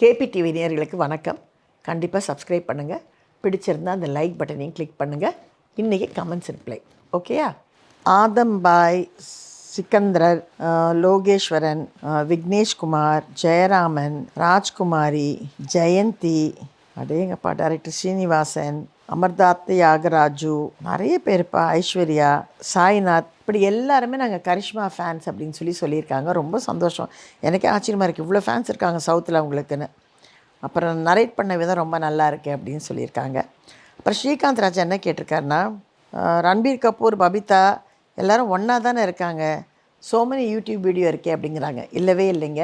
KP TV வணக்கம். கண்டிப்பாக subscribe பண்ணுங்கள் பிடிச்சிருந்தா அந்த லைக் பட்டனையும் கிளிக் பண்ணுங்கள் இன்றைக்கி கமெண்ட்ஸ் ரிப்ளை ஓகேயா ஆதம்பாய் சிக்கந்தரர் லோகேஸ்வரன் விக்னேஷ்குமார் ஜெயராமன் ராஜ்குமாரி ஜெயந்தி அடேங்கப்பா டைரக்டர் ஸ்ரீனிவாசன் அமர்தாத் யாகராஜு நிறைய பேர்ப்பா ஐஸ்வர்யா சாய்நாத் இப்படி எல்லாருமே நாங்கள் கரிஷ்மா ஃபேன்ஸ் அப்படின்னு சொல்லி சொல்லியிருக்காங்க. ரொம்ப சந்தோஷம். எனக்கே ஆச்சரியமாக இருக்குது இவ்வளோ ஃபேன்ஸ் இருக்காங்க சவுத்தில் அவங்களுக்குன்னு. அப்புறம் நரேட் பண்ண விதம் ரொம்ப நல்லா இருக்குது அப்படின்னு சொல்லியிருக்காங்க. அப்புறம் ஸ்ரீகாந்த் ராஜா என்ன கேட்டிருக்காருன்னா ரன்பீர் கபூர் பபிதா எல்லோரும் ஒன்றா தானே இருக்காங்க. ஸோ மெனி யூடியூப் வீடியோ இருக்கே அப்படிங்கிறாங்க. இல்லவே இல்லைங்க.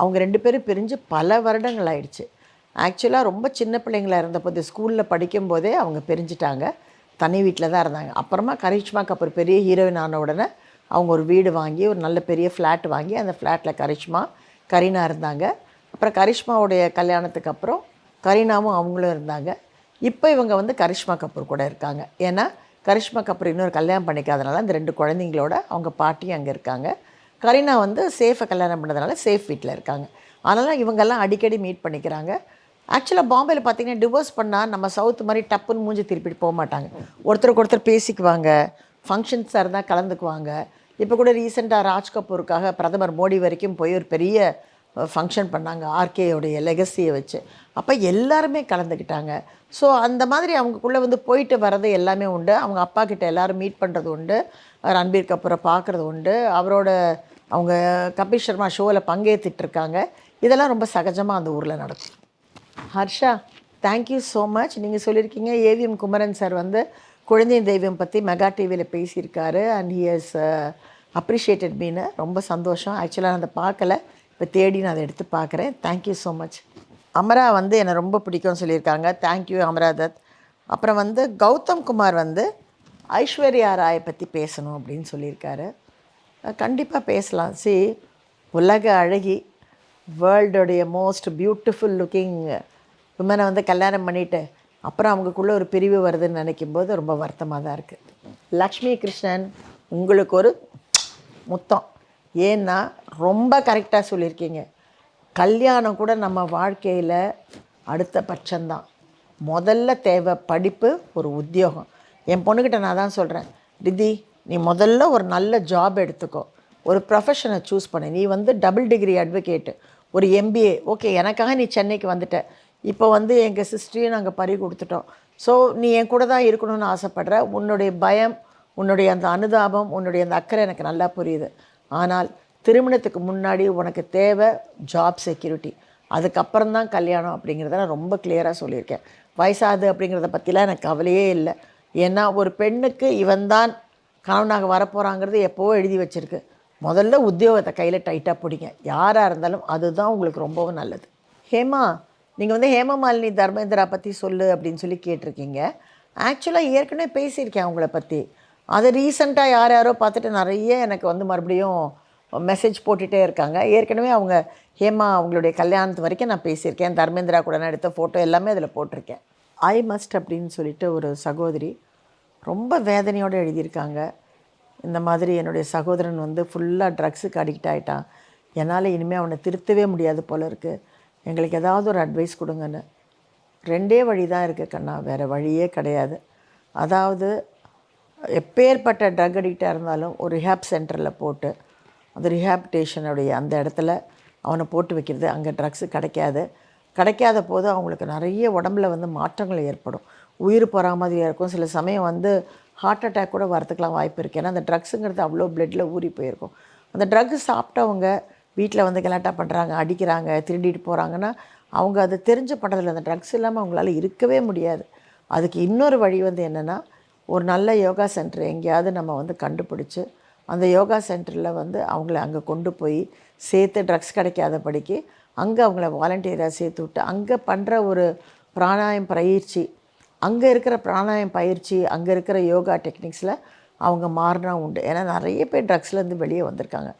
அவங்க ரெண்டு பேரும் பிரிஞ்சு பல வருடங்கள் ஆயிடுச்சு. ஆக்சுவலாக ரொம்ப சின்ன பிள்ளைங்களா இருந்தபோது ஸ்கூலில் படிக்கும்போதே அவங்க பிரிஞ்சிட்டாங்க. தனி வீட்டில் தான் இருந்தாங்க. அப்புறமா கரிஷ்மா கபூர் பெரிய ஹீரோயின் ஆன உடனே அவங்க ஒரு வீடு வாங்கி ஒரு நல்ல பெரிய ஃப்ளாட் வாங்கி அந்த ஃப்ளாட்டில் கரிஷ்மா கரீனா இருந்தாங்க. அப்புறம் கரிஷ்மாவுடைய கல்யாணத்துக்கு அப்புறம் கரீனாவும் அவங்களும் இருந்தாங்க. இப்போ இவங்க வந்து கரிஷ்மா கபூர் கூட இருக்காங்க. ஏன்னா கரிஷ்மா கபூர் இன்னொரு கல்யாணம் பண்ணிக்காதனால அந்த ரெண்டு குழந்தைங்களோட அவங்க பாட்டி அங்கே இருக்காங்க. கரீனா வந்து சேஃபை கல்யாணம் பண்ணதுனால சேஃப் வீட்டில் இருக்காங்க. அதனால் இவங்கெல்லாம் அடிக்கடி மீட் பண்ணிக்கிறாங்க. ஆக்சுவலாக பாம்பேயில் பார்த்தீங்கன்னா டிவோர்ஸ் பண்ணால் நம்ம சவுத் மாதிரி டப்புன்னு மூஞ்சி திருப்பிட்டு போக மாட்டாங்க. ஒருத்தருக்கு ஒருத்தர் பேசிக்குவாங்க. ஃபங்க்ஷன்ஸாக இருந்தால் கலந்துக்குவாங்க. இப்போ கூட ரீசெண்டாக ராஜ் கபூருக்காக பிரதமர் மோடி வரைக்கும் போய் ஒரு பெரிய ஃபங்க்ஷன் பண்ணாங்க. ஆர்கேயோடைய லெகசியை வச்சு. அப்போ எல்லாருமே கலந்துக்கிட்டாங்க. ஸோ அந்த மாதிரி அவங்களுக்குள்ளே வந்து போயிட்டு வர்றது எல்லாமே உண்டு. அவங்க அப்பா கிட்ட எல்லாரும் மீட் பண்ணுறது உண்டு. ரன்பீர் கபூரை பார்க்குறது உண்டு. அவரோட அவங்க கபில் சர்மா ஷோவில் பங்கேற்றுட்டு இருக்காங்க. இதெல்லாம் ரொம்ப சகஜமாக அந்த ஊரில் நடக்கும். ஹர்ஷா தேங்க்யூ ஸோ மச் நீங்கள் சொல்லியிருக்கீங்க ஏவிஎம் குமரன் சார் வந்து குழந்தை தெய்வம் பற்றி மெகா டிவியில் பேசியிருக்காரு அண்ட் ஹி ஹஸ் அப்ரிஷியேட்டட் மீனு ரொம்ப சந்தோஷம். ஆக்சுவலாக நான் அதை பார்க்கல. இப்போ தேடி நான் அதை எடுத்து பார்க்குறேன். தேங்க்யூ ஸோ மச் அமரா வந்து என்னை ரொம்ப பிடிக்கும்னு சொல்லியிருக்காங்க. தேங்க்யூ அமரா தத். அப்புறம் வந்து கௌதம் குமார் வந்து ஐஸ்வர்யா ராயை பற்றி பேசணும் அப்படின்னு சொல்லியிருக்காரு. கண்டிப்பாக பேசலாம். சி உலக அழகி வேர்ல்டுடைய மோஸ்ட் பியூட்டிஃபுல் லுக்கிங் விமனை வந்து கல்யாணம் பண்ணிவிட்டு அப்புறம் அவங்களுக்குள்ளே ஒரு பிரிவு வருதுன்னு நினைக்கும் போது ரொம்ப வருத்தமாக தான் இருக்குது லக்ஷ்மி கிருஷ்ணன் உங்களுக்கு ஒரு முத்தம். ஏன்னா ரொம்ப கரெக்டாக சொல்லியிருக்கீங்க. கல்யாணம் கூட நம்ம வாழ்க்கையில் அடுத்த பட்சம்தான். முதல்ல தேவை படிப்பு ஒரு உத்தியோகம். என் பொண்ணுக்கிட்ட நான் தான் சொல்கிறேன் திதி நீ முதல்ல ஒரு நல்ல ஜாப் எடுத்துக்கோ. ஒரு ப்ரொஃபஷனை சூஸ் பண்ணு. நீ வந்து டபுள் டிகிரி அட்வொகேட்டு ஒரு எம்பிஏ ஓகே எனக்காக நீ சென்னைக்கு வந்துட்ட. இப்போ வந்து எங்கள் சிஸ்டரையும் நாங்கள் பறி கொடுத்துட்டோம். ஸோ நீ என் கூட தான் இருக்கணும்னு ஆசைப்படுற உன்னுடைய பயம் உன்னுடைய அந்த அனுதாபம் உன்னுடைய அந்த அக்கறை எனக்கு நல்லா புரியுது. ஆனால் திருமணத்துக்கு முன்னாடி உனக்கு தேவை ஜாப் செக்யூரிட்டி அதுக்கப்புறம் தான் கல்யாணம் அப்படிங்கிறத நான் ரொம்ப கிளியராக சொல்லியிருக்கேன். வயசாது அப்படிங்கிறத பற்றிலாம் எனக்கு கவலையே இல்லை. ஏன்னா ஒரு பெண்ணுக்கு இவன் தான் கணவனாக வரப்போகிறாங்கிறது எப்போவோ எழுதி வச்சுருக்கு. முதல்ல உத்தியோகத்தை கையில் டைட்டாக பிடிங்க. யாராக இருந்தாலும் அதுதான் உங்களுக்கு ரொம்பவும் நல்லது. ஹேமா நீங்கள் வந்து ஹேமமாலினி தர்மேந்திரா பற்றி சொல்லு அப்படின்னு சொல்லி கேட்டிருக்கீங்க. ஆக்சுவலாக ஏற்கனவே பேசியிருக்கேன் அவங்கள பற்றி அதை ரீசண்டாக யார் யாரோ பார்த்துட்டு நிறைய எனக்கு வந்து மறுபடியும் மெசேஜ் போட்டுகிட்டே இருக்காங்க. ஏற்கனவே அவங்க ஹேமா அவங்களுடைய கல்யாணத்து வரைக்கும் நான் பேசியிருக்கேன். தர்மேந்திரா கூட நான் எடுத்த ஃபோட்டோ எல்லாமே அதில் போட்டிருக்கேன். ஐ மஸ்ட் அப்படின்னு சொல்லிட்டு ஒரு சகோதரி ரொம்ப வேதனையோடு எழுதியிருக்காங்க. இந்த மாதிரி என்னுடைய சகோதரன் வந்து ஃபுல்லாக ட்ரக்ஸுக்கு அடிக்ட் ஆகிட்டான் என்னால் இனிமேல் அவனை திருத்தவே முடியாது போல இருக்குது எங்களுக்கு ஏதாவது ஒரு அட்வைஸ் கொடுங்கன்னு. ரெண்டே வழி தான் இருக்குது கண்ணா. வேறு வழியே கிடையாது. அதாவது எப்பேற்பட்ட ட்ரக் அடிக்டாக இருந்தாலும் ஒரு ரிஹாப் சென்டரில் போட்டு அந்த ரிஹாபிட்டேஷனுடைய அந்த இடத்துல அவனை போட்டு வைக்கிறது. அங்கே ட்ரக்ஸு கிடைக்காது. கிடைக்காத போது அவங்களுக்கு நிறைய உடம்புல வந்து மாற்றங்கள் ஏற்படும். உயிர் போகிற மாதிரியாக இருக்கும். சில சமயம் வந்து ஹார்ட் அட்டாக் கூட வரத்துக்கெலாம் வாய்ப்பு இருக்குது ஏன்னா அந்த ட்ரக்ஸுங்கிறது அவ்வளோ பிளட்டில் ஊறி போயிருக்கும். அந்த ட்ரக்ஸ் சாப்பிட்டவங்க வீட்டில் வந்து கலாட்டா பண்ணுறாங்க அடிக்கிறாங்க திருடிட்டு போகிறாங்கன்னா அவங்க அதை தெரிஞ்சு பண்ணுறதில்ல அந்த ட்ரக்ஸ் இல்லாமல் அவங்களால இருக்கவே முடியாது. அதுக்கு இன்னொரு வழி வந்து என்னென்னா ஒரு நல்ல யோகா சென்டர் எங்கேயாவது நம்ம வந்து கண்டுபிடிச்சி அந்த யோகா சென்டரில் வந்து அவங்கள அங்கே கொண்டு போய் சேர்த்து ட்ரக்ஸ் கிடைக்காதபடிக்கு அங்கே அவங்கள வாலண்டியராக சேர்த்து விட்டு அங்கே பண்ணுற ஒரு பிராணாயம் பயிற்சி அங்கே இருக்கிற பிராணாயம் பயிற்சி அங்கே இருக்கிற யோகா டெக்னிக்ஸில் அவங்க மாறினா உண்டு. ஏன்னா நிறைய பேர் ட்ரக்ஸ்லேருந்து வெளியே வந்திருக்காங்க.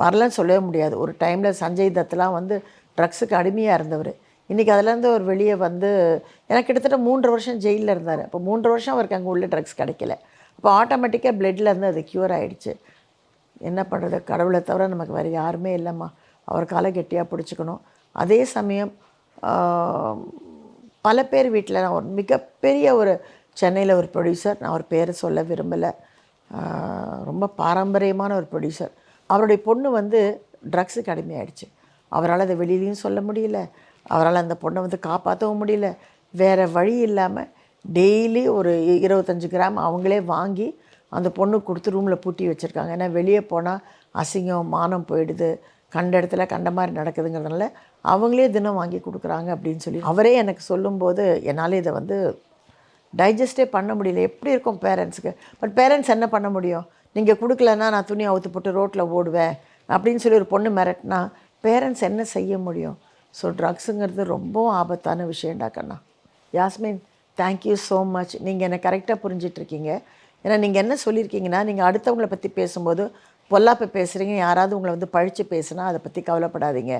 வரலன்னு சொல்லவே முடியாது. ஒரு டைமில் சஞ்சய் தத்லாம் வந்து ட்ரக்ஸுக்கு அடிமையாக இருந்தவர். இன்றைக்கி அதுலேருந்து அவர் வெளியே வந்து எனக்கு கிட்டத்தட்ட மூன்று வருஷம் ஜெயிலில் இருந்தார். அப்போ மூன்று வருஷம் அவருக்கு அங்கே உள்ள ட்ரக்ஸ் கிடைக்கல. அப்போ ஆட்டோமேட்டிக்காக பிளட்லேருந்து இருந்து அது க்யூர் ஆகிடுச்சு என்ன பண்ணுறது கடவுளை தவிர நமக்கு வேறு யாருமே இல்லைம்மா. அவர் காலை கெட்டியாக பிடிச்சிக்கணும். அதே சமயம் பல பேர் வீட்டில் நான் ஒரு மிகப்பெரிய ஒரு சென்னையில் ஒரு ப்ரொடியூசர் நான் ஒரு பேரை சொல்ல விரும்பலை. ரொம்ப பாரம்பரியமான ஒரு ப்ரொடியூசர் அவருடைய பொண்ணு வந்து ட்ரக்ஸுக்கு அடிமையாயிடுச்சு. அவரால் அதை வெளியிலையும் சொல்ல முடியல. அவரால் அந்த பொண்ணை வந்து காப்பாற்றவும் முடியல. வேறு வழி இல்லாமல் டெய்லி ஒரு இருபத்தஞ்சி கிராம் அவங்களே வாங்கி அந்த பொண்ணு கொடுத்து ரூமில் பூட்டி வச்சுருக்காங்க. ஏன்னா வெளியே போனால் அசிங்கம் மானம் போயிடுது. கண்ட இடத்துல கண்ட மாதிரி நடக்குதுங்கிறதுனால அவங்களே தினம் வாங்கி கொடுக்குறாங்க அப்படின்னு சொல்லி அவரே எனக்கு சொல்லும்போது என்னால் இதை வந்து டைஜஸ்டே பண்ண முடியல. எப்படி இருக்கும் பேரண்ட்ஸுக்கு பட் பேரண்ட்ஸ் என்ன பண்ண முடியும்? நீங்கள் கொடுக்கலன்னா நான் துணி அவுத்து போட்டு ரோட்டில் ஓடுவேன் அப்படின்னு சொல்லி ஒரு பொண்ணு மிரட்டினா பேரண்ட்ஸ் என்ன செய்ய முடியும்? ஸோ ட்ரக்ஸுங்கிறது ரொம்பவும் ஆபத்தான விஷயம்டா கண்ணா. Yasmin thank you so much நீங்கள் என்னை கரெக்டாக புரிஞ்சிட்ருக்கீங்க. ஏன்னா நீங்கள் என்ன சொல்லியிருக்கீங்கன்னா நீங்கள் அடுத்தவங்கள பற்றி பேசும்போது பொல்லாப்பை பேசுகிறீங்க யாராவது உங்களை வந்து பழித்து பேசுனா அதை பற்றி கவலைப்படாதீங்க.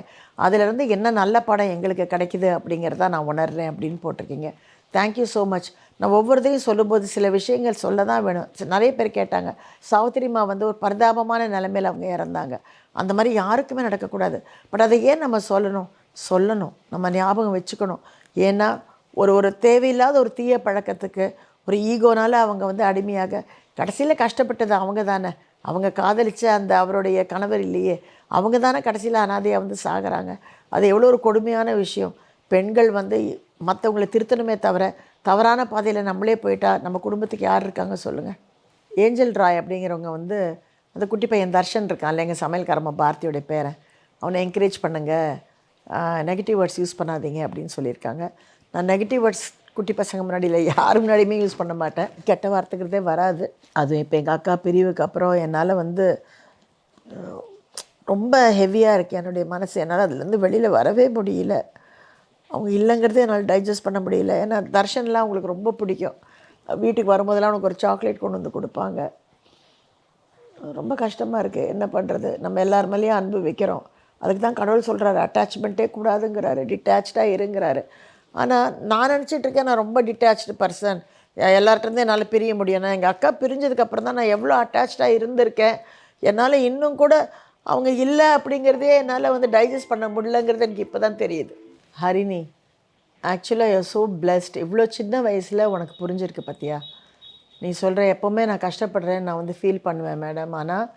அதிலிருந்து என்ன நல்ல படம் எங்களுக்கு கிடைக்குது அப்படிங்கிறத நான் உணர்றேன் அப்படின்னு போட்டிருக்கீங்க. தேங்க்யூ ஸோ மச் நான் ஒவ்வொருத்தையும் சொல்லும்போது சில விஷயங்கள் சொல்ல தான் வேணும் நிறைய பேர் கேட்டாங்க சாவித்திரிமா வந்து ஒரு பரிதாபமான நிலைமையில் அவங்க இறந்தாங்க. அந்த மாதிரி யாருக்குமே நடக்கக்கூடாது. பட் அதை ஏன் நம்ம சொல்லணும்? சொல்லணும். நம்ம ஞாபகம் வச்சுக்கணும். ஏன்னா ஒரு ஒரு தேவையில்லாத ஒரு தீய பழக்கத்துக்கு ஒரு ஈகோனால் அவங்க வந்து அடிமையாக கடைசியில் கஷ்டப்பட்டது அவங்க தானே. அவங்க காதலித்த அந்த அவருடைய கணவர் இல்லையே. அவங்க தானே கடைசியில் அனாதையாக வந்து சாகுறாங்க. அது எவ்வளோ ஒரு கொடுமையான விஷயம். பெண்கள் வந்து மற்றவங்களை திருத்தணுமே தவிர தவறான பாதையில் நம்மளே போயிட்டா நம்ம குடும்பத்துக்கு யார் இருக்காங்க சொல்லுங்கள் ஏஞ்சல் ராய் அப்படிங்கிறவங்க வந்து அந்த குட்டி பையன் தர்ஷன் இருக்கான்ல எங்கள் சமையல்காரம்மா பாரதியோடைய பேரன் அவனை என்கரேஜ் பண்ணுங்கள் நெகட்டிவ் வேர்ட்ஸ் யூஸ் பண்ணாதீங்க அப்படின்னு சொல்லியிருக்காங்க. நான் நெகட்டிவ் வேர்ட்ஸ் குட்டி பசங்க முன்னாடி இல்லை யார் முன்னாடியுமே யூஸ் பண்ண மாட்டேன். கெட்ட வார்த்தைங்கிறதே வராது. அதுவும் இப்போ எங்கள் அக்கா பிரிவுக்கு அப்புறம் என்னால் வந்து ரொம்ப ஹெவியாக இருக்கு. என்னுடைய மனசு. என்னால் அதுலேருந்து வெளியில் வரவே முடியல. அவங்க இல்லைங்கிறதே என்னால் டைஜஸ்ட் பண்ண முடியல. ஏன்னா தர்ஷன்லாம் அவங்களுக்கு ரொம்ப பிடிக்கும். வீட்டுக்கு வரும்போதெல்லாம் அவனுக்கு ஒரு சாக்லேட் கொண்டு வந்து கொடுப்பாங்க. ரொம்ப கஷ்டமாக இருக்குது என்ன பண்ணுறது நம்ம எல்லார் மேலேயும் அன்பு வைக்கிறோம். அதுக்கு தான் கடவுள் சொல்கிறாரு அட்டாச்மெண்ட்டே கூடாதுங்கிறாரு. டிட்டாச்சாக இருங்கிறாரு. ஆனால் நான் நினச்சிட்ருக்கேன் நான் ரொம்ப டிட்டாச்சு பர்சன் எல்லார்ட்டேருந்து என்னால் பிரிய முடியும். நான் எங்கள் அக்கா பிரிஞ்சதுக்கப்புறம் தான் நான் எவ்வளோ அட்டாச்சாக இருந்திருக்கேன். என்னால் இன்னும் கூட அவங்க இல்லை அப்படிங்கிறதே என்னால் வந்து டைஜஸ்ட் பண்ண முடியலங்கிறது எனக்கு இப்போ தான் தெரியுது. ஹரிணி ஆக்சுவலாக யூ ஸோ பிளஸ்ட் இவ்வளோ சின்ன வயசில் உனக்கு புரிஞ்சிருக்கு பார்த்தியா நீ சொல்கிற எப்போவுமே நான் கஷ்டப்படுறேன் நான் வந்து ஃபீல் பண்ணுவேன் மேடம் ஆனால்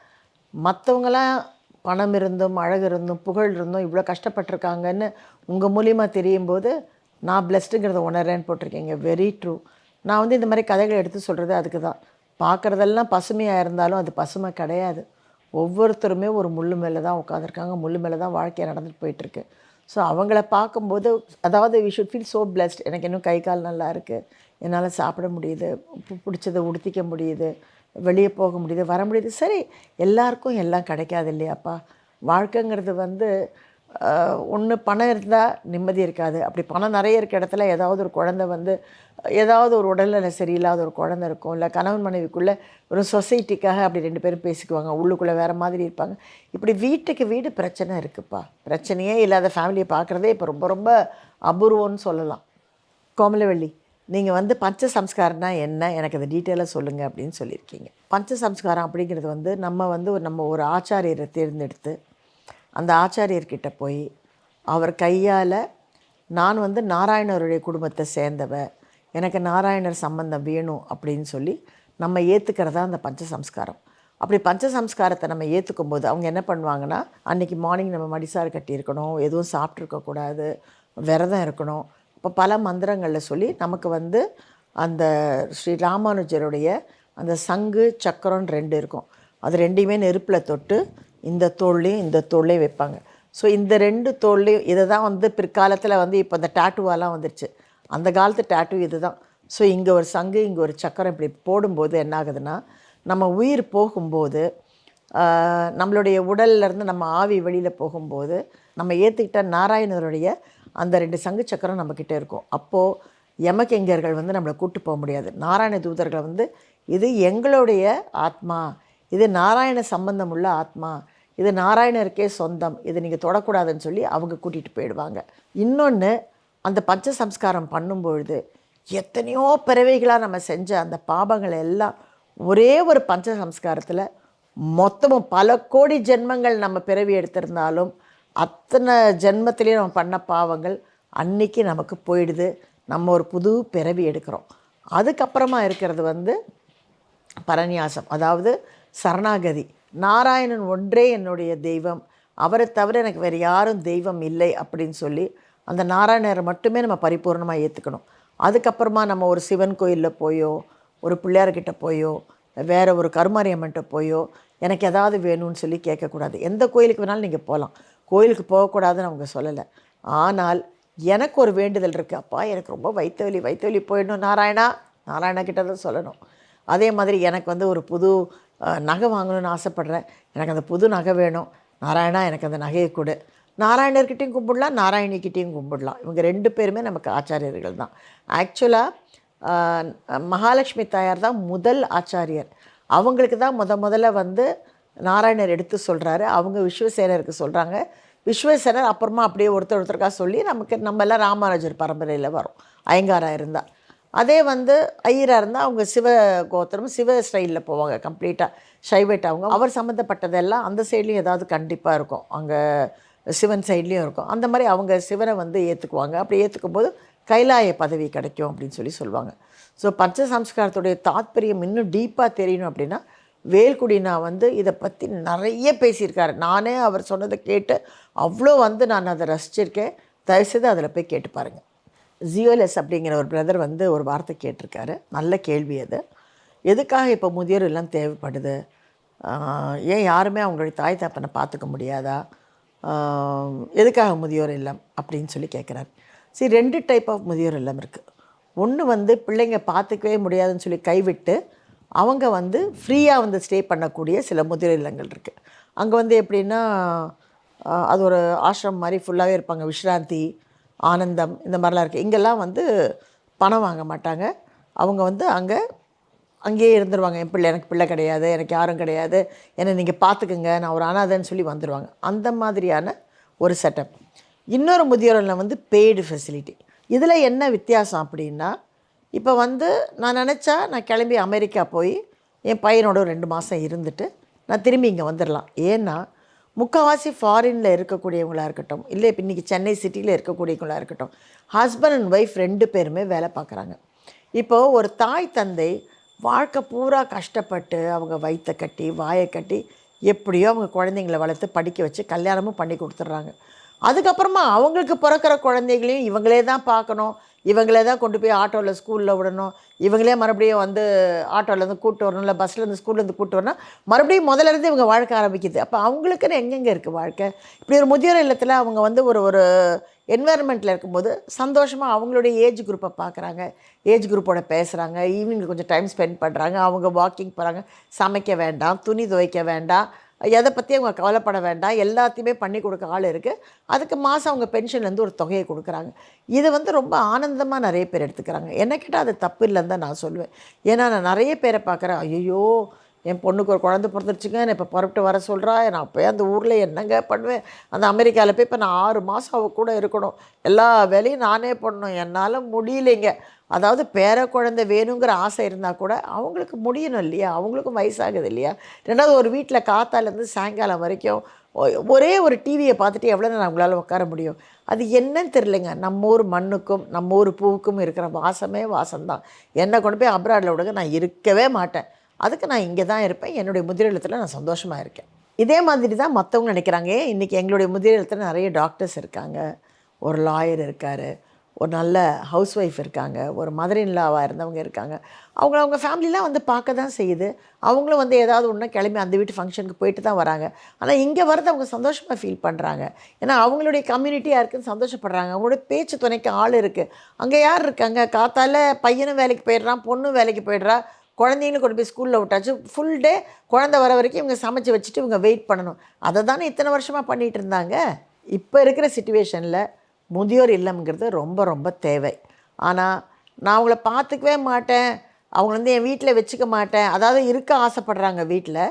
மற்றவங்களாம் பணம் இருந்தும் அழகு இருந்தும் புகழ் இருந்தும் இவ்வளோ கஷ்டப்பட்டிருக்காங்கன்னு உங்கள் மூலியமாக தெரியும் போது நான் பிளஸ்டுங்கிறத உணர்றேன்னு போட்டிருக்கீங்க. வெரி ட்ரூ நான் வந்து இந்த மாதிரி கதைகளை எடுத்து சொல்கிறது அதுக்கு தான் பார்க்குறதெல்லாம் பசுமையாக இருந்தாலும் அது பசுமை கிடையாது. ஒவ்வொருத்தருமே ஒரு முள்ளு மேலே தான் உட்காந்துருக்காங்க முள்ளு மேலே தான் வாழ்க்கையை நடந்துட்டு போயிட்டுருக்கு ஸோ அவங்கள பார்க்கும்போது அதாவது we should feel so blessed எனக்கு இன்னும் கை கால் நல்லா இருக்குது என்னால் சாப்பிட முடியுது பிடிச்சதை உடுத்திக்க முடியுது வெளியே போக முடியுது வர முடியுது. சரி எல்லாருக்கும் எல்லாம் கிடைக்காது இல்லையாப்பா? வாழ்க்கைங்கிறது வந்து ஒன்று பணம் இருந்தால் நிம்மதி இருக்காது. அப்படி பணம் நிறைய இருக்க இடத்துல ஏதாவது ஒரு குழந்தை வந்து ஏதாவது ஒரு உடல்நிலை சரியில்லாத ஒரு குழந்தை இருக்கும். இல்லை கணவன் மனைவிக்குள்ளே ஒரு சொசைட்டிக்காக அப்படி ரெண்டு பேரும் பேசிக்குவாங்க. உள்ளுக்குள்ளே வேறு மாதிரி இருப்பாங்க. இப்படி வீட்டுக்கு வீடு பிரச்சனை இருக்குப்பா. பிரச்சனையே இல்லாத ஃபேமிலியை பார்க்குறதே இப்போ ரொம்ப ரொம்ப அபூர்வம்னு சொல்லலாம். கோமலவள்ளி நீங்கள் வந்து பஞ்ச சம்ஸ்காரம்னா என்ன? எனக்கு அதை டீட்டெயிலாக சொல்லுங்கள் அப்படின்னு சொல்லியிருக்கீங்க. பஞ்ச சம்ஸ்காரம் அப்படிங்கிறது வந்து நம்ம வந்து ஒரு நம்ம ஒரு ஆச்சாரியரை தேர்ந்தெடுத்து அந்த ஆச்சாரியர்கிட்ட போய் அவர் கையால் நான் வந்து நாராயணருடைய குடும்பத்தை சேர்ந்தவ எனக்கு நாராயணர் சம்பந்தம் வேணும் அப்படின்னு சொல்லி நம்ம ஏற்றுக்கிறதா அந்த பஞ்ச சம்ஸ்காரம் அப்படி பஞ்ச சம்ஸ்காரத்தை நம்ம ஏற்றுக்கும் போது அவங்க என்ன பண்ணுவாங்கன்னா அன்றைக்கி மார்னிங் நம்ம மடிசார் கட்டியிருக்கணும் எதுவும் சாப்பிட்ருக்கக்கூடாது விரதம் இருக்கணும். இப்போ பல மந்திரங்களில் சொல்லி நமக்கு வந்து அந்த ஸ்ரீ ராமானுஜருடைய அந்த சங்கு சக்கரம்னு ரெண்டு இருக்கும். அது ரெண்டையுமே நெருப்பில் தொட்டு இந்த தோல்லையும் இந்த தோல்லையும் வைப்பாங்க. ஸோ இந்த ரெண்டு தோல்லையும் இதை தான் வந்து பிற்காலத்தில் வந்து இப்போ இந்த டாட்டுவாலாம் வந்துருச்சு. அந்த காலத்து டாட்டு இது தான் ஸோ இங்கே ஒரு சங்கு இங்கே ஒரு சக்கரம் இப்படி போடும்போது என்ன ஆகுதுன்னா நம்ம உயிர் போகும்போது நம்மளுடைய உடல்ல இருந்து நம்ம ஆவி வெளியில் போகும்போது நம்ம ஏற்றுக்கிட்ட நாராயணருடைய அந்த ரெண்டு சங்கு சக்கரம் நம்மக்கிட்ட இருக்கும். அப்போது யமகிங்கர்கள் வந்து நம்மளை கூட்டு போக முடியாது. நாராயண தூதர்கள் வந்து இது எங்களுடைய ஆத்மா இது நாராயண சம்பந்தம் உள்ள ஆத்மா இது நாராயணருக்கே சொந்தம் இதை நீங்கள் தொடக்கூடாதுன்னு சொல்லி அவங்க கூட்டிகிட்டு போயிடுவாங்க. இன்னொன்று அந்த பஞ்ச சம்ஸ்காரம் பண்ணும்பொழுது எத்தனையோ பிறவைகளாக நம்ம செஞ்ச அந்த பாபங்களை எல்லாம் ஒரே ஒரு பஞ்ச சம்ஸ்காரத்தில் மொத்தமும் பல கோடி ஜென்மங்கள் நம்ம பிறவி எடுத்திருந்தாலும் அத்தனை ஜென்மத்திலையும் நம்ம பண்ண பாவங்கள் அன்னைக்கு நமக்கு போயிடுது. நம்ம ஒரு புது பிறவி எடுக்கிறோம். அதுக்கப்புறமா இருக்கிறது வந்து பரநியாசம் அதாவது சரணாகதி. நாராயணன் ஒன்றே என்னுடைய தெய்வம். அவரை தவிர எனக்கு வேறு யாரும் தெய்வம் இல்லை அப்படின்னு சொல்லி அந்த நாராயணரை மட்டுமே நம்ம பரிபூர்ணமாக ஏற்றுக்கணும் அதுக்கப்புறமா நம்ம ஒரு சிவன் கோயிலில் போயோ ஒரு பிள்ளையார்கிட்ட போயோ வேறு ஒரு கருமாரியம்மன்ட்ட போயோ எனக்கு எதாவது வேணும்னு சொல்லி கேட்கக்கூடாது. எந்த கோயிலுக்கு வேணாலும் நீங்கள் போகலாம் கோயிலுக்கு போகக்கூடாதுன்னு அவங்க சொல்லலை. ஆனால் எனக்கு ஒரு வேண்டுதல் இருக்குது அப்பா எனக்கு ரொம்ப வயிற்று வலி வயிற்று வலி போயிடணும் நாராயணா. நாராயணா கிட்ட தான் சொல்லணும். அதே மாதிரி எனக்கு வந்து ஒரு புது நகை வாங்கணும்னு ஆசைப்பட்றேன். எனக்கு அந்த புது நகை வேணும். நாராயணா எனக்கு அந்த நகையை கொடு. நாராயணர்கிட்டையும் கும்பிடலாம் நாராயணிக்கிட்டேயும் கும்பிடலாம். இவங்க ரெண்டு பேருமே நமக்கு ஆச்சாரியர்கள் தான். ஆக்சுவலாக மகாலட்சுமி தாயார் தான் முதல் ஆச்சாரியர். அவங்களுக்கு தான் முத முதல்ல வந்து நாராயணர் எடுத்து சொல்கிறாரு அவங்க விஸ்வசேனருக்கு சொல்கிறாங்க விஸ்வசேனர் அப்புறமா அப்படியே ஒருத்தர் ஒருத்தருக்காக சொல்லி நமக்கு நம்ம எல்லாம் ராமானுஜர் பரம்பரையில் வரும். ஐயங்காராக இருந்தால் அதே வந்து ஐயராக இருந்தால் அவங்க சிவ கோத்திரம் சிவ ஸ்டைலில் போவாங்க கம்ப்ளீட்டாக ஷைவேட் அவங்க அவர் சம்மந்தப்பட்டதெல்லாம் அந்த சைட்லேயும் ஏதாவது கண்டிப்பாக இருக்கும். அங்கே சிவன் சைட்லேயும் இருக்கும். அந்த மாதிரி அவங்க சிவனை வந்து ஏற்றுக்குவாங்க அப்படி ஏற்றுக்கும் போது கைலாய பதவி கிடைக்கும் அப்படின்னு சொல்லி சொல்லுவாங்க. ஸோ பஞ்ச சம்ஸ்காரத்துடைய தாத்பரியம் இன்னும் டீப்பாக தெரியணும் அப்படின்னா வேல்குடினா வந்து இதை பற்றி நிறைய பேசியிருக்காரு. நானே அவர் சொன்னதை கேட்டு அவ்வளோ வந்து நான் அதை ரசிச்சிருக்கேன். தயவுசெய்து அதில் போய் கேட்டு பாருங்கள் ஜியோலெஸ் அப்படிங்கிற ஒரு பிரதர் வந்து ஒரு வார்த்தை கேட்டிருக்காரு. நல்ல கேள்வி அது. எதுக்காக இப்போ முதியோர் எல்லாம் தேவைப்படுது? ஏன் யாருமே அவங்களுடைய தாய் தப்பனை பார்த்துக்க முடியாதா? எதுக்காக முதியோர் இல்லம் அப்படின்னு சொல்லி கேட்குறாரு சரி ரெண்டு டைப் ஆஃப் முதியோர் இல்லம் இருக்குது ஒன்று வந்து பிள்ளைங்க பார்த்துக்கவே முடியாதுன்னு சொல்லி கைவிட்டு அவங்க வந்து ஃப்ரீயாக வந்து ஸ்டே பண்ணக்கூடிய சில முதியோர் இல்லங்கள் இருக்குது அங்கே வந்து எப்படின்னா அது ஒரு ஆசிரமம் மாதிரி ஃபுல்லாகவே இருப்பாங்க. விஷ்ராந்தி ஆனந்தம் இந்த மாதிரிலாம் இருக்குது இங்கெல்லாம் வந்து பணம் வாங்க மாட்டாங்க. அவங்க வந்து அங்கே அங்கேயே இருந்துருவாங்க. என் பிள்ளை எனக்கு பிள்ளை கிடையாது எனக்கு யாரும் கிடையாது. என்னை நீங்கள் பார்த்துக்குங்க நான் ஒரு அனாதைன்னு சொல்லி வந்துடுவாங்க அந்த மாதிரியான ஒரு செட்டப் இன்னொரு முதியோரில் வந்து பெய்டு ஃபெசிலிட்டி இதில் என்ன வித்தியாசம் அப்படின்னா இப்போ வந்து நான் நினச்சா நான் கிளம்பி அமெரிக்கா போய் என் பையனோட ரெண்டு மாதம் இருந்துட்டு நான் திரும்பி இங்கே வந்துடலாம் ஏன்னா முக்கால்வாசி ஃபாரினில் இருக்கக்கூடியவங்களாக இருக்கட்டும் இல்லை இப்போ இன்றைக்கி சென்னை சிட்டியில் இருக்கக்கூடியவங்களாக இருக்கட்டும் ஹஸ்பண்ட் அண்ட் ஒய்ஃப் ரெண்டு பேருமே வேலை பார்க்குறாங்க. இப்போது ஒரு தாய் தந்தை வாழ்க்கை பூரா கஷ்டப்பட்டு அவங்க வயிற்ற கட்டி வாயை கட்டி எப்படியோ அவங்க குழந்தைங்கள வளர்த்து படிக்க வச்சு கல்யாணமும் பண்ணி கொடுத்துட்றாங்க. அதுக்கப்புறமா அவங்களுக்கு பிறக்கிற குழந்தைகளையும் இவங்களே தான் பார்க்கணும். இவங்களே தான் கொண்டு போய் ஆட்டோவில் ஸ்கூலில் விடணும். இவங்களே மறுபடியும் வந்து ஆட்டோலேருந்து கூப்பிட்டு வரணும். இல்லை பஸ்லேருந்து ஸ்கூல்லேருந்து கூப்பிட்டு வரணும். மறுபடியும் முதல்ல இருந்து இவங்க வாழ்க்கை ஆரம்பிக்குது. அப்போ அவங்களுக்குன்னு எங்கெங்கே இருக்குது வாழ்க்கை? இப்படி ஒரு முதியோர் இல்லத்தில் அவங்க வந்து ஒரு ஒரு என்வாயர்மெண்ட்டில் இருக்கும்போது சந்தோஷமாக அவங்களுடைய ஏஜ் குரூப்பை பார்க்குறாங்க ஏஜ் குரூப்போட பேசுகிறாங்க ஈவினிங் கொஞ்சம் டைம் ஸ்பெண்ட் பண்ணுறாங்க அவங்க வாக்கிங் போகிறாங்க சமைக்க வேண்டாம். துணி துவைக்க வேண்டாம். எதை பற்றி அவங்க கவலைப்பட வேண்டாம். எல்லாத்தையுமே பண்ணி கொடுக்க ஆள் இருக்குது அதுக்கு மாதம் அவங்க பென்ஷன்லேருந்து ஒரு தொகையை கொடுக்குறாங்க. இது வந்து ரொம்ப ஆனந்தமாக நிறைய பேர் எடுத்துக்கிறாங்க. என்ன கேட்டால் அது தப்பு இல்லைன்னு தான் நான் சொல்லுவேன். ஏன்னா நான் நிறைய பேரை பார்க்குறேன். ஐயோ என் பொண்ணுக்கு ஒரு குழந்தை பிறந்துருச்சுங்க நான் இப்போ புறப்பட்டு வர சொல்கிறா நான் போய் அந்த ஊரில் என்னங்க பண்ணுவேன்? அந்த அமெரிக்காவில் போய் இப்போ நான் ஆறு மாதம் அவ கூட இருக்கணும். எல்லா வேலையும் நானே பண்ணணும். என்னால் முடியலைங்க. அதாவது பேர குழந்தை வேணுங்கிற ஆசை இருந்தால் கூட அவங்களுக்கு முடியணும் இல்லையா? அவங்களுக்கும் வயசாகுது இல்லையா? ரெண்டாவது ஒரு வீட்டில் காத்தாலேருந்து சாயங்காலம் வரைக்கும் ஒரே ஒரு டிவியை பார்த்துட்டு எவ்வளோ நேரம் அவங்களால உட்கார முடியும்? அது என்னன்னு தெரிலங்க நம்ம ஊர் மண்ணுக்கும் நம்ம ஊர் பூவுக்கும் இருக்கிற வாசமே வாசம்தான். என்னை கொண்டு போய் அப்ராடில் விடுங்க நான் இருக்கவே மாட்டேன். அதுக்கு நான் இங்கே தான் இருப்பேன். என்னுடைய முதிரெழுத்தில் நான் சந்தோஷமாக இருக்கேன். இதே மாதிரி தான் மற்றவங்க நினைக்கிறாங்க இன்றைக்கி எங்களுடைய முதிரெழுத்தில் நிறைய டாக்டர்ஸ் இருக்காங்க. ஒரு லாயர் இருக்கார். ஒரு நல்ல ஹவுஸ் ஒய்ஃப் இருக்காங்க. ஒரு மதர் இன்லாவாக இருந்தவங்க இருக்காங்க. அவங்க அவங்க ஃபேமிலிலாம் வந்து பார்க்க தான் செய்யுது. அவங்களும் வந்து ஏதாவது ஒன்று கிளம்பி அந்த வீட்டு ஃபங்க்ஷனுக்கு போயிட்டு தான் வராங்க. ஆனால் இங்கே வரது அவங்க சந்தோஷமாக ஃபீல் பண்ணுறாங்க ஏன்னா அவங்களுடைய கம்யூனிட்டியாக இருக்குன்னு சந்தோஷப்படுறாங்க. அவங்களுடைய பேச்சு துணைக்கு ஆள் இருக்குது அங்கே யார் இருக்காங்க? காத்தால பையனும் வேலைக்கு போயிடுறான் பொண்ணும் வேலைக்கு போயிடுறா. குழந்தைங்களும் கொண்டு போய் ஸ்கூலில் விட்டாச்சு. ஃபுல் டே குழந்தை வர வரைக்கும் இவங்க சமைச்சு வச்சுட்டு இவங்க வெயிட் பண்ணணும். அதை தானே இத்தனை வருஷமாக பண்ணிகிட்டு இருந்தாங்க? இப்போ இருக்கிற சுச்சுவேஷனில் முதியோர் இல்லம்ங்கிறது ரொம்ப ரொம்ப தேவை. ஆனால் நான் அவங்கள பார்த்துக்கவே மாட்டேன். அவங்க வந்து என் வீட்டில் வச்சுக்க மாட்டேன். அதாவது இருக்க ஆசைப்படுறாங்க வீட்டில்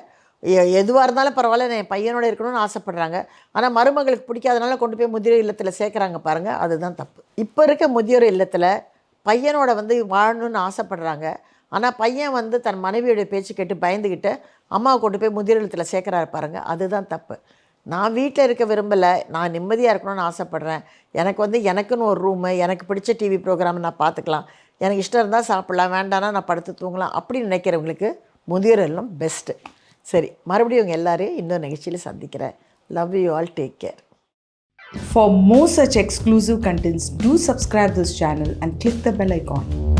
எதுவாக இருந்தாலும் பரவாயில்ல நான் என் பையனோட இருக்கணும்னு ஆசைப்படுறாங்க. ஆனால் மருமகளுக்கு பிடிக்காதனால கொண்டு போய் முதியோர் இல்லத்தில் சேர்க்குறாங்க பாருங்கள் அதுதான் தப்பு. இப்போ இருக்க முதியோர் இல்லத்தில் பையனோட வந்து வாழணும்னு ஆசைப்படுறாங்க. ஆனால் பையன் வந்து தன் மனைவியுடைய பேச்சு கேட்டு பயந்துக்கிட்டு அம்மாவை கொண்டு போய் முதிரத்தில் சேர்க்குறாரு பாருங்கள் அதுதான் தப்பு. நான் வீட்டில் இருக்க விரும்பலை நான் நிம்மதியாக இருக்கணும்னு ஆசைப்பட்றேன். எனக்கு வந்து எனக்குன்னு ஒரு ரூமு எனக்கு பிடிச்ச டிவி ப்ரோக்ராம் நான் பார்த்துக்கலாம் எனக்கு இஷ்டம் இருந்தால் சாப்பிட்லாம் வேண்டானா நான் படுத்து தூங்கலாம். அப்படி நினைக்கிறவங்களுக்கு முதியோர் இல்லம் பெஸ்ட்டு சரி மறுபடியும் உங்கள் எல்லோரையும் இன்னொரு நிகழ்ச்சியில் சந்திக்கிறேன். Love you all take care For more such exclusive contents, do subscribe this channel and click the bell icon.